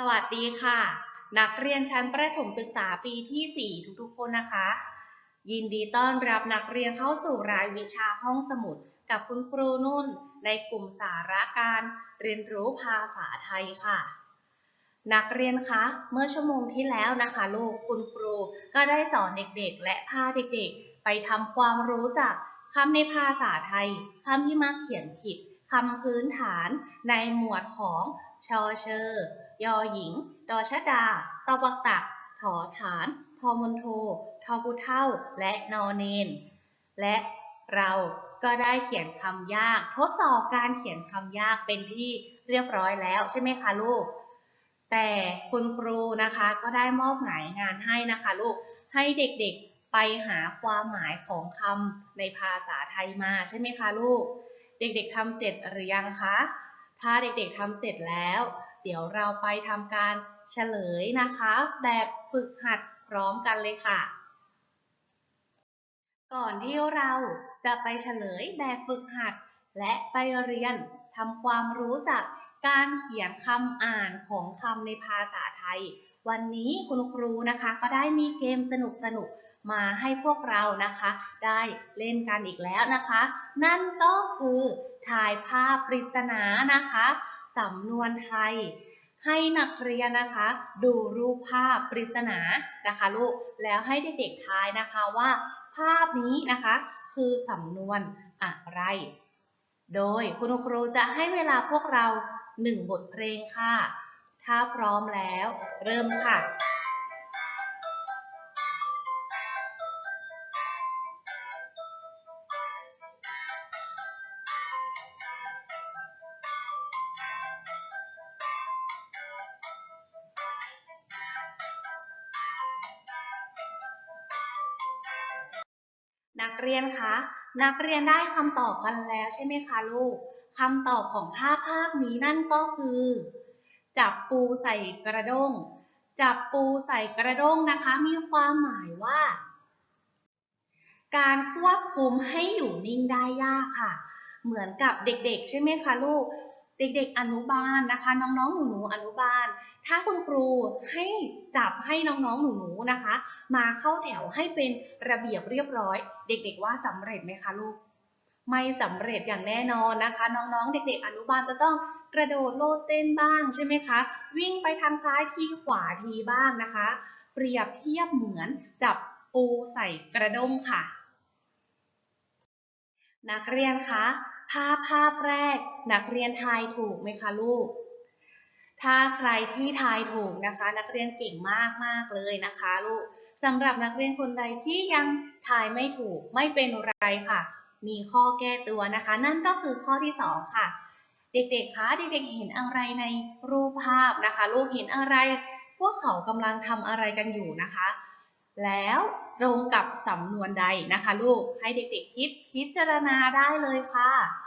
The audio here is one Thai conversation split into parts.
สวัสดีค่ะ นักเรียนชั้นประถมศึกษาปีที่ 4 ทุกๆ คนนะคะ ยินดีต้อนรับนักเรียนเข้าสู่รายวิชาห้องสมุด กับคุณครูนุ่น ในกลุ่มสาระการเรียนรู้ภาษาไทยค่ะ นักเรียนคะ เมื่อชั่วโมงที่แล้วนะคะ ลูกคุณครูก็ได้สอนเด็กๆ และพาเด็กๆ ไปทำความรู้จักคำในภาษาไทยคำที่มักเขียนผิด คำพื้นฐานในหมวดของชอเชอยอหญิง ดอชดา ตอบักตัก ถอฐาน ทอมนโท ทอพุเท่า และนอเนน และเราก็ได้เขียนคำยาก ทดสอบการเขียนคำยากเป็นที่เรียบร้อยแล้วใช่ไหมคะลูก แต่คุณครูนะคะก็ได้มอบหมายงานให้นะคะลูก ให้เด็กๆไปหาความหมายของคำในภาษาไทยมาใช่ไหมคะลูก เด็กๆทำเสร็จหรือยังคะ ถ้าเด็กๆทำเสร็จแล้ว เดี๋ยวเราไปทำการเฉลยนะคะ แบบฝึกหัดพร้อมกันเลยค่ะ ก่อนที่เราจะไปเฉลยแบบฝึกหัด และไปเรียนทำความรู้จักการเขียนคำอ่านของคำในภาษาไทย วันนี้คุณครูนะคะก็ได้มีเกมสนุกๆ มาให้พวกเรานะคะ ได้เล่นกันอีกแล้วนะคะ นั่นก็คือถ่ายภาพปริศนานะคะสำนวนไทย ให้นักเรียนนะคะ ดูรูปภาพปริศนานะคะลูกแล้วให้เด็กๆทายนะคะว่า ภาพนี้นะคะ คือสำนวนอะไร โดยคุณครูจะให้เวลาพวกเราหนึ่งบทเพลงค่ะ ถ้าพร้อมแล้ว เริ่มค่ะ นักเรียนคะ นักเรียนได้คำตอบกันแล้วใช่ไหมคะลูกคำตอบของภาพภาพนี้นั่นก็คือ จับปูใส่กระด้ง จับปูใส่กระด้งนะคะ มีความหมายว่า การควบคุมให้อยู่นิ่งได้ยากค่ะ เหมือนกับเด็กๆ ใช่ไหมคะลูก เด็กๆอนุบาลนะคะ น้องๆ หนูๆ อนุบาล ถ้าคุณครูให้จับให้น้องๆ หนูๆ นะคะ มาเข้าแถวให้เป็นระเบียบเรียบร้อย เด็กๆ ว่าสำเร็จไหมคะลูก ไม่สำเร็จอย่างแน่นอนนะคะ น้องๆ เด็กๆ อนุบาลจะต้องกระโดดโลดเต้นบ้างใช่ไหมคะ วิ่งไปทางซ้ายทีขวาทีบ้างนะคะ เปรียบเทียบเหมือนจับปูใส่กระด้งค่ะ นักเรียนคะ ภาพภาพแรกนักเรียนทายถูกไหมคะลูก ถ้าใครที่ทายถูกนะคะ นักเรียนเก่งมากมากเลยนะคะลูกสำหรับนักเรียนคนใดที่ยังทายไม่ถูกไม่เป็นไรค่ะ มีข้อแก้ตัวนะคะ นั่นก็คือข้อที่สองค่ะ เด็กๆคะเด็กๆเห็นอะไรในรูปภาพนะคะลูกเห็นอะไร พวกเขากำลังทำอะไรกันอยู่นะคะ แล้ว ตรงกับสำนวนใดนะคะ ลูกให้เด็กๆคิดพิจารณาได้เลยค่ะ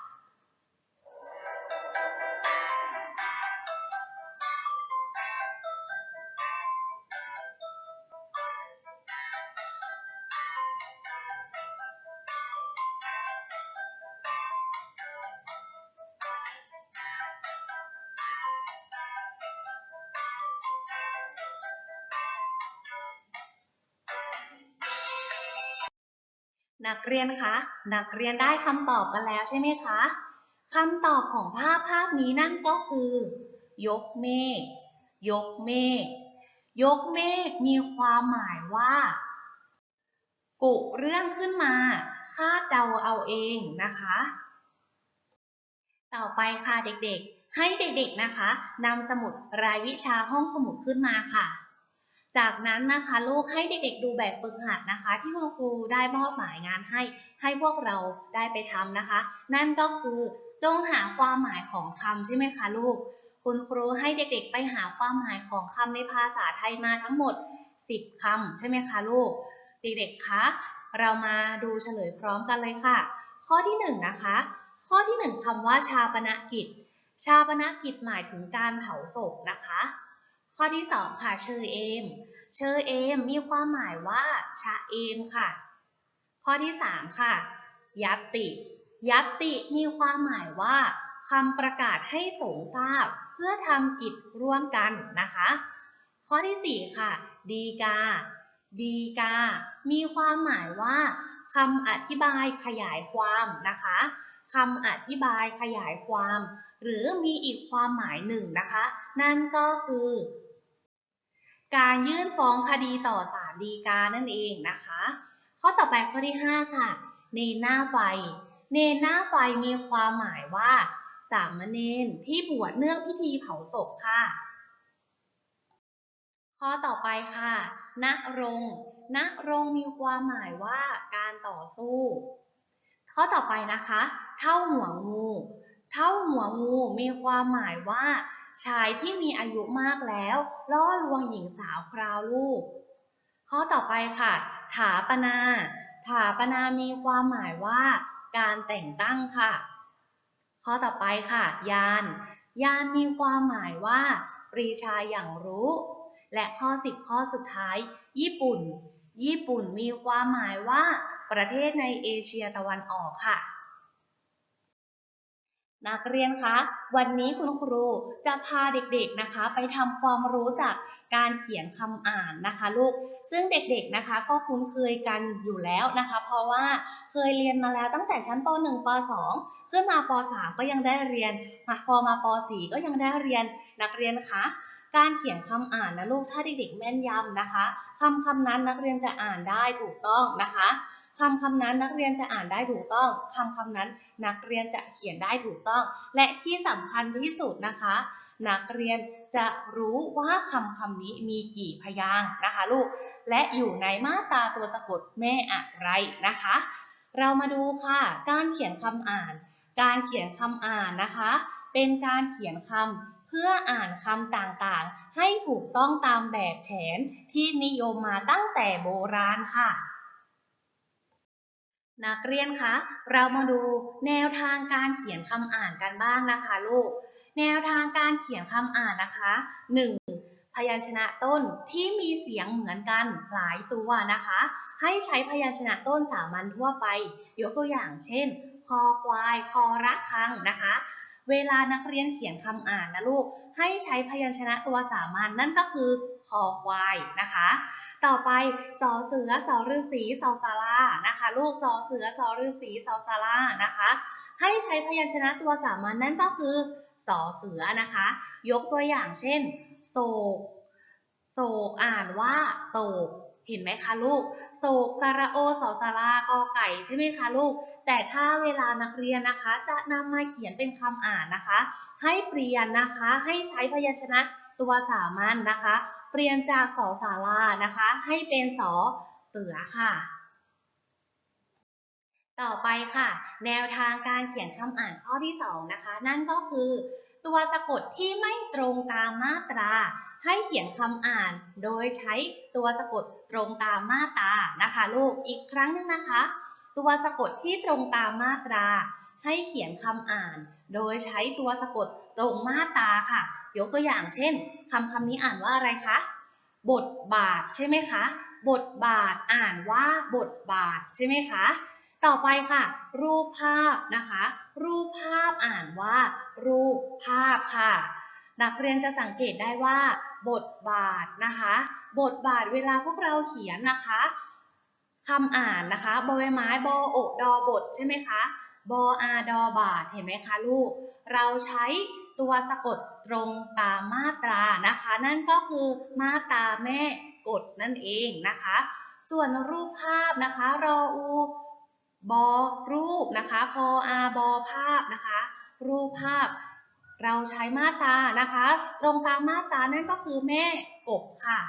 นักเรียนคะ นักเรียนได้คำตอบกันแล้วใช่ไหมคะ คำตอบของภาพภาพนี้นั่นก็คือ ยกเมฆ ยกเมฆ ยกเมฆมีความหมายว่า กุเรื่องขึ้นมา คาดเดาเอาเองนะคะ ต่อไปค่ะเด็กๆ ให้เด็กๆนะคะนำสมุดรายวิชาห้องสมุดขึ้นมาค่ะ จากนั้นนะคะลูกให้เด็กๆดูแบบฝึกหัดนะคะ ที่คุณครูได้มอบหมายงานให้ ให้พวกเราได้ไปทำนะคะ นั่นก็คือจงหาความหมายของคำใช่ไหมคะลูก คุณครูให้เด็กๆไปหาความหมายของคำในภาษาไทยมาทั้งหมด 10คำใช่ไหมคะลูก เด็กๆคะเรามาดูเฉลยพร้อมกันเลยค่ะ ข้อที่หนึ่งนะคะ ข้อที่หนึ่งคำว่าชาปนกิจ ชาปนกิจหมายถึงการเผาศพนะคะ ข้อที่สองค่ะเชอเอม เชอเอมมีความหมายว่าชะเอมค่ะ ข้อที่สามค่ะ ยัตติ ยัตติมีความหมายว่าคำประกาศให้สงทราบพื่อทำกิจร่วมกันนะคะ ข้อที่ 4 ค่ะ ดีกา ดีกา มีความหมายว่าคำอธิบายขยายความนะคะคำอธิบายขยายความ หรือมีอีกความหมายหนึ่งนะคะ นั่นก็คือ การยื่นฟ้องคดีต่อศาลฎีกานั่นเองนะคะ ข้อต่อไปข้อที่ 5 ค่ะ เนนหน้าไฟเนนหน้าไฟมีความหมายว่า สามเณรที่บวชเนื่องพิธีเผาศพค่ะ ข้อต่อไปค่ะณรงณรงมีความหมายว่าการต่อสู้ ข้อต่อไปนะคะ เท่าหัวงู เท่าหัวงูมีความหมายว่า ชายที่มีอายุมากแล้วล่อลวงหญิงสาวคราวลูก ข้อต่อไปค่ะ ถาปนา ถาปนามีความหมายว่า การแต่งตั้งค่ะ ข้อต่อไปค่ะ ยาน ยานมีความหมายว่า ปรีชาอย่างรู้ และข้อ10ข้อสุดท้าย ญี่ปุ่น ญี่ปุ่นมีความหมายว่า ประเทศในเอเชียตะวันออกค่ะ นักเรียนคะ วันนี้คุณครูจะพาเด็กๆนะคะ ไปทำความรู้จักการเขียนคำอ่านนะคะลูก ซึ่งเด็กๆนะคะก็คุ้นเคยกันอยู่แล้วนะคะ เพราะว่าเคยเรียนมาแล้วตั้งแต่ชั้นป .1 ป .2 ขึ้นมาป .3 ก็ยังได้เรียนมาพอมาป .4 ก็ยังได้เรียนนักเรียนคะ การเขียนคำอ่านนะลูกถ้าเด็กๆแม่นยำนะคะคำคำนั้นนักเรียนจะอ่านได้ถูกต้องนะคะ คำคำนั้นนักเรียนจะอ่านได้ถูกต้องคำคำนั้นนักเรียนจะเขียนได้ถูกต้อง และที่สำคัญที่สุดนะคะ นักเรียนจะรู้ว่าคำคำนี้มีกี่พยางค์นะคะลูก และอยู่ในมาตราตัวสะกดแม่อะไรนะคะ เรามาดูค่ะ การเขียนคำอ่าน การเขียนคำอ่านนะคะ เป็นการเขียนคำเพื่ออ่านคำต่างๆ ให้ถูกต้องตามแบบแผนที่นิยมมาตั้งแต่โบราณค่ะ นักเรียนคะ เรามาดูแนวทางการเขียนคำอ่านกันบ้างนะคะลูก แนวทางการเขียนคำอ่านนะคะ 1. พยัญชนะต้นที่มีเสียงเหมือนกันหลายตัวนะคะ ให้ใช้พยัญชนะต้นสามัญทั่วไป ยกตัวอย่างเช่น คอควาย คอระคังนะคะ เวลานักเรียนเขียนคำอ่านนะลูก ให้ใช้พยัญชนะตัวสามัญนั่นก็คือ คอควายนะคะ ต่อไปสอเสือสอฤาษีสอสารานะคะ ลูกสอเสือสอฤาษีสอสารานะคะ ให้ใช้พยัญชนะตัวสามัญนั่นก็คือสอเสือนะคะ ยกตัวอย่างเช่น โศก โศกอ่านว่าโศกเห็นไหมคะลูก โศกสระโอสอสารากอไก่ใช่ไหมคะลูก แต่ถ้าเวลานักเรียนนะคะ จะนำมาเขียนเป็นคำอ่านนะคะ ให้เปลี่ยนนะคะ ให้ใช้พยัญชนะตัวสามัญนะคะ เปลี่ยนจากสอสารานะคะ ให้เป็นสอเสือค่ะ ต่อไปค่ะ แนวทางการเขียนคำอ่านข้อที่ 2 นะคะ นั่นก็คือ ตัวสะกดที่ไม่ตรงตามมาตรา ให้เขียนคำอ่าน โดยใช้ตัวสะกดตรงตามมาตรานะคะลูกอีกครั้งหนึงนะคะ ตัวสะกดที่ตรงตามมาตรา ให้เขียนคำอ่าน โดยใช้ตัวสะกดตรงมาตราค่ะ ยกตัวอย่างเช่นคำคำนี้อ่านว่าอะไรคะ บทบาทใช่ไหมคะ บทบาทอ่านว่าบทบาทใช่ไหมคะ ต่อไปค่ะ รูปภาพนะคะ รูปภาพอ่านว่า รูปภาพค่ะ นักเรียนจะสังเกตได้ว่า บทบาทนะคะ บทบาทเวลาพวกเราเขียนนะคะคำอ่านนะคะบอใบไม้บออกดอบทใช่ไหมคะบออาดอบาทเห็นไหมคะลูก เราใช้ ตัวสะกดตรงตามมาตรานะคะ นั่นก็คือมาตราแม่กดนั่นเองนะคะ ส่วนรูปภาพนะคะรออูบอรูปนะคะพออาบอภาพนะคะ รูปภาพเราใช้มาตรานะคะ ตรงตามมาตรานั่นก็คือแม่กบค่ะ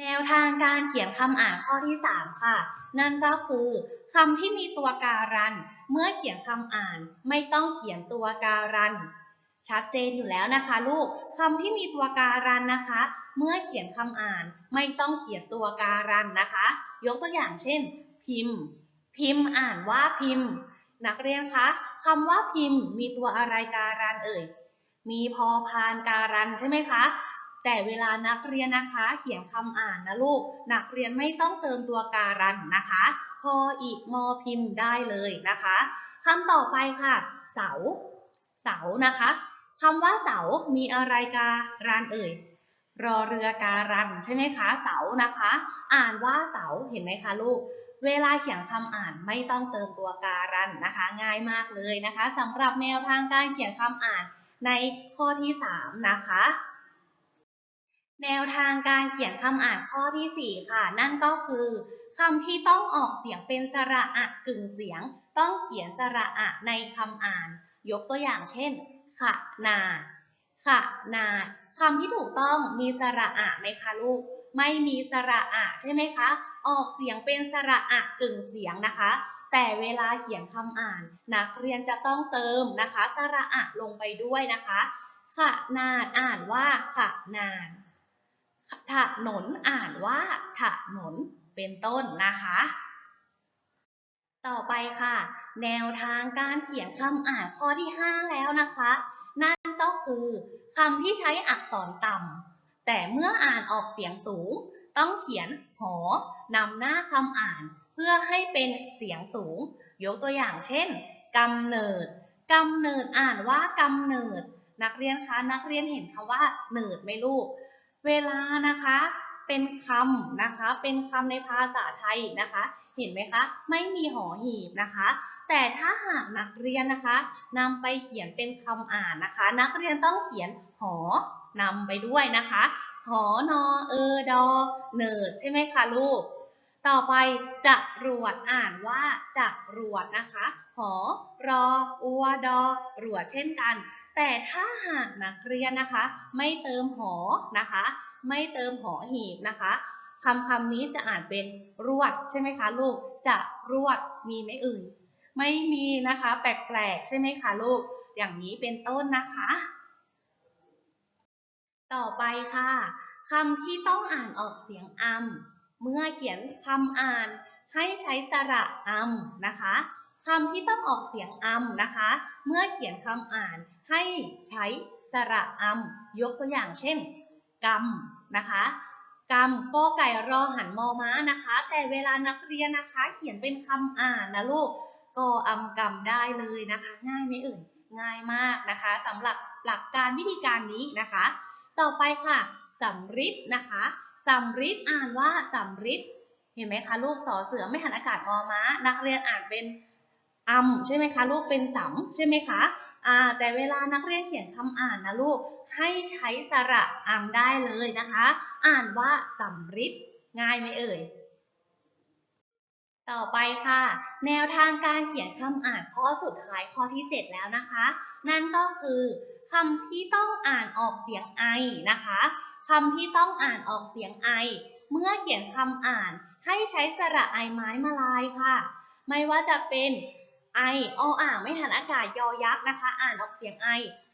แนวทางการเขียนคำอ่านข้อที่ 3 ค่ะ นั่นก็คือคำที่มีตัวการัน เมื่อเขียนคำอ่านไม่ต้องเขียนตัวการัน ชัดเจนอยู่แล้วนะคะ ลูกคำที่มีตัวการันนะคะ เมื่อเขียนคำอ่านไม่ต้องเขียนตัวการันนะคะ ยกตัวอย่างเช่น พิมพ์ พิมพ์อ่านว่าพิมพ์ นักเรียนคะคำว่าพิมพ์ มีตัวอะไรการันเอ่ย มีพอพานการันใช่ไหมคะแต่เวลานักเรียนนะคะ เขียนคำอ่านนะลูก นักเรียนไม่ต้องเติมตัวการันนะคะ ออีมอพิมพ์ได้เลยนะคะคำต่อไปค่ะ เสา เสานะคะคำว่าเสา มีอะไรการันเอ่ย รอเรือการันใช่ไหมคะ เสานะคะ อ่านว่าเสา เห็นไหมคะลูก เวลาเขียนคำอ่านไม่ต้องเติมตัวการันนะคะ ง่ายมากเลยนะคะสำหรับแนวทางการเขียนคำอ่านในข้อที่ 3 นะคะ แนวทางการเขียนคำอ่านข้อทีสี่4 ค่ะ นั่นก็คือ คำที่ต้องออกเสียงเป็นสระอะกึ่งเสียง ต้องเขียนสระอะในคำอ่าน ยกตัวอย่างเช่นขะนาดขะนาดคำที่ถูกต้องมีสระอะไหมคะลูก ไม่มีสระอะใช่ไหมคะ ออกเสียงเป็นสระอะกึ่งเสียงนะคะ แต่เวลาเขียนคำอ่าน นักเรียนจะต้องเติมนะคะ สระอะลงไปด้วยนะคะขะนาดอ่านว่าขะนานถนนอ่านว่าถนน เป็นต้นนะคะ ต่อไปค่ะ แนวทางการเขียนคำอ่านข้อที่ 5 แล้วนะคะ นั่นก็คือคำที่ใช้อักษรต่ำแต่เมื่ออ่านออกเสียงสูง ต้องเขียนหอนำหน้าคำอ่าน เพื่อให้เป็นเสียงสูง ยกตัวอย่างเช่นกำเนิดกำเนิดอ่านว่ากำเนิด นักเรียนคะนักเรียนเห็นคำว่าเนิดไหมลูก เวลานะคะ เป็นคำนะคะ เป็นคำในภาษาไทยนะคะ เห็นไหมคะ ไม่มีหอหีบนะคะ แต่ถ้าหากนักเรียนนะคะนำไปเขียนเป็นคำอ่านนะคะ นักเรียนต้องเขียนหอนำไปด้วยนะคะหอนอเออดอเนิดใช่ไหมคะลูก ต่อไปจะรวดอ่านว่าจะรวดนะคะ หอรออัวดอรวดเช่นกัน แต่ถ้าหากนักเรียนนะคะ ไม่เติมหอนะคะ ไม่เติมหอหีบนะคะคำคำนี้จะอ่านเป็นรวดใช่ไหมคะลูก จะรวดมีไหมเอ่ย ไม่มีนะคะ แปลกๆใช่ไหมคะลูก อย่างนี้เป็นต้นนะคะ ต่อไปค่ะคำที่ต้องอ่านออกเสียงอัมเมื่อเขียนคำอ่านให้ใช้สระอัมนะคะคำที่ต้องออกเสียงอัมนะคะ เมื่อเขียนคำอ่านให้ใช้สระอัมยกตัวอย่างเช่นกำ นะคะกำก็ไก่รอหันมอม้านะคะ แต่เวลานักเรียนนะคะ เขียนเป็นคำอ่านนะลูกก็อำกำได้เลยนะคะ ง่ายไหมเอ่ยง่ายมากนะคะสำหรับหลักการวิธีการนี้นะคะ ต่อไปค่ะสำริดนะคะสำริดอ่านว่าสำริดเห็นไหมคะลูกสอเสือไม่หันอากาศมอม้า นักเรียนอ่านเป็นอำใช่ไหมคะลูกเป็นสำใช่ไหมคะ อ่าแต่เวลานักเรียนเขียนคำอ่านนะลูก ให้ใช้สระอำได้เลยนะคะ อ่านว่าสำริดง่ายไหมเอ่ย ต่อไปค่ะ แนวทางการเขียนคำอ่านข้อสุดท้ายข้อที่ 7 แล้วนะคะ นั่นก็คือคำที่ต้องอ่านออกเสียงไอนะคะคำที่ต้องอ่านออกเสียงไอ เมื่อเขียนคำอ่านให้ใช้สระไอไม้มาลายค่ะ ไม่ว่าจะเป็น ไอออ่างไม่หันอากาศยอยักษ์นะคะ อ่านออกเสียงไอ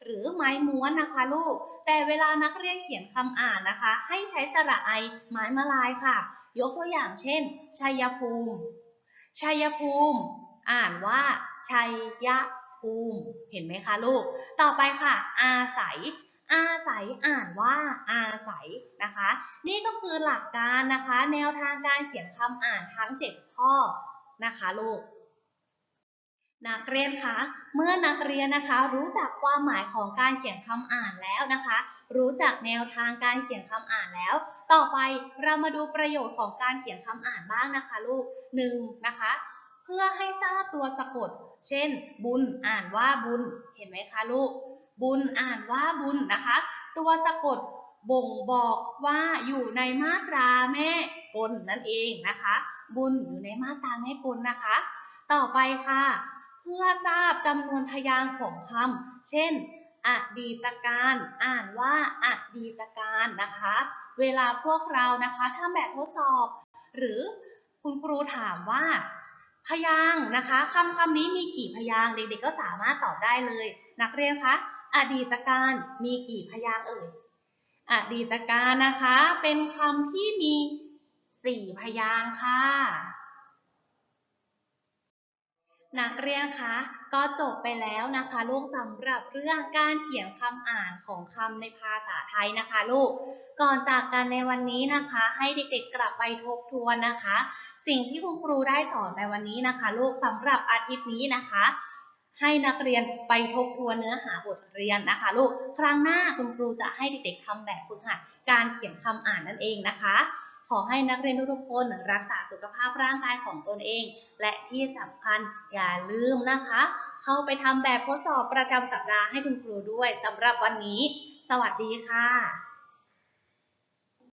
หรือไม้ม้วนนะคะลูก แต่เวลานักเรียนเขียนคำอ่านนะคะ ให้ใช้สระไอไม้มาลายค่ะ ยกตัวอย่างเช่น ชัยภูมิ ชัยภูมิ อ่านว่า ชัยยภูมิ เห็นไหมคะลูก ต่อไปค่ะ อาศัย อาศัยอ่านว่า อาศัยนะคะ นี่ก็คือหลักการนะคะ แนวทางการเขียนคำอ่านทั้ง 7 ข้อนะคะลูก นักเรียนคะ เมื่อนักเรียนนะคะ รู้จักความหมายของการเขียนคำอ่านแล้วนะคะ รู้จักแนวทางการเขียนคำอ่านแล้ว ต่อไปเรามาดูประโยชน์ของการเขียนคำอ่านบ้างนะคะลูกหนึ่งนะคะ เพื่อให้ทราบตัวสะกด เช่น บุญอ่านว่าบุญ เห็นไหมคะลูก บุญอ่านว่าบุญนะคะ ตัวสะกดบ่งบอกว่าอยู่ในมาตราแม่กลนั่นเองนะคะ บุญอยู่ในมาตราแม่กลนะคะ ต่อไปค่ะ เพื่อทราบจำนวนพยางค์ของคำ เช่น อดีตการ อ่านว่าอดีตการนะคะ เวลาพวกเรานะคะทำแบบทดสอบ หรือคุณครูถามว่า พยางค์นะคะคำคำนี้มีกี่พยางค์เด็กๆก็สามารถตอบได้เลย นักเรียนคะอดีตการมีกี่พยางค์เอ่ย อดีตการนะคะ เป็นคำที่มีสี่พยางค์ค่ะ นักเรียนคะก็จบไปแล้วนะคะ ลูกสำหรับเรื่องการเขียนคำอ่านของคำในภาษาไทยนะคะ ลูก ก่อนจากกันในวันนี้นะคะ ให้เด็กๆกลับไปทบทวนนะคะ สิ่งที่คุณครูได้สอนในวันนี้นะคะ ลูกสำหรับอาทิตย์นี้นะคะ ให้นักเรียนไปทบทวนเนื้อหาบทเรียนนะคะ ลูกครั้งหน้าคุณครูจะให้เด็กๆทำแบบฝึกหัดการเขียนคำอ่านนั่นเองนะคะ ขอให้นักเรียนทุกๆคนรักษาสุขภาพร่างกายของตนเอง และที่สำคัญอย่าลืมนะคะ เข้าไปทำแบบทดสอบประจำสัปดาห์ให้คุณครูด้วยสำหรับวันนี้ สวัสดีค่ะ